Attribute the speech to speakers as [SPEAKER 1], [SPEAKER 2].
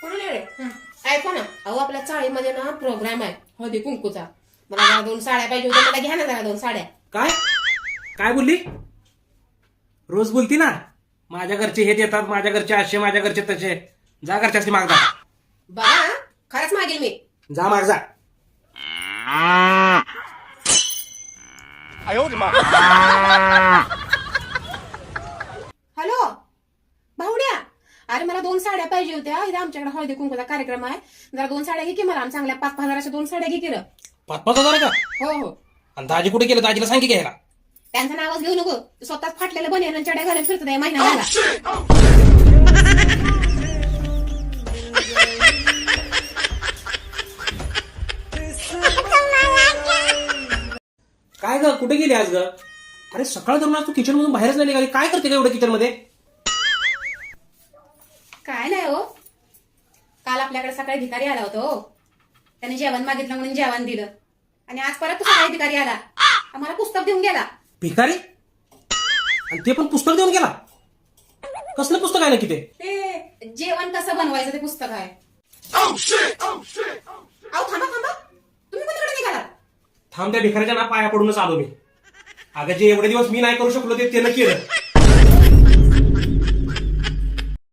[SPEAKER 1] कुठून येडे ऐका ना अहो आपल्या चाळीमध्ये ना प्रोग्राम आहे. हळदी कुंकूचा. मला जरा दोन साड्या पाहिजे होत्या मला घ्या ना जरा दोन साड्या.
[SPEAKER 2] काय? काय बोलली? रोज बोलती ना. माझ्या घरचे हे देतात माझ्या घरचे असे माझ्या घरचे तसे. जा घरच्याची माग जा.
[SPEAKER 1] बघा हा, खरंच मागेल मी.
[SPEAKER 2] जा माग जा.
[SPEAKER 1] अरे मला दोन साड्या पाहिजे होत्या. इथं आमच्याकडे हळदी कुंकूचा कार्यक्रम आहे. जरा दोन साड्या घे की मला. चांगल्या पाच पाच हजाराच्या दोन साड्या घे की रं.
[SPEAKER 2] पाच पाच हजार का?
[SPEAKER 1] हो हो.
[SPEAKER 2] आणि दाजी कुठे गेलं? दाजीला सांग की घ्यायला.
[SPEAKER 1] त्यांचं नावच घेऊ नको. स्वतःच फाटलेलं बनेन चड्या घालून फिरत आहे महिना झाला.
[SPEAKER 2] काय ग? कुठे गेली आज ग? अरे सकाळ धरून आज तू किचन मधून बाहेरच नाही निघाली. काय करते का एवढं किचनमध्ये?
[SPEAKER 1] काय नाही हो. काल आपल्याकडे सकाळी भिकारी आला होता हो. त्याने जेवण मागितलं म्हणून जेवण दिलं. आणि आज परत तो सकाळी भिकारी आला. आम्हाला पुस्तक देऊन गेला.
[SPEAKER 2] भिकारी? आणि ते पण पुस्तक देऊन गेला? कसलं पुस्तक आहे ना किती
[SPEAKER 1] ते जेवण कसं बनवायचं ते पुस्तक आहे. अहो थांबा थांबा. तुम्ही कोणीकडे निघाला
[SPEAKER 2] थांब त्या भिकाऱ्याच्या ना पाया पडूनच आलो मी. अगं जे एवढे दिवस मी नाही करू शकलो ते त्यानं केलं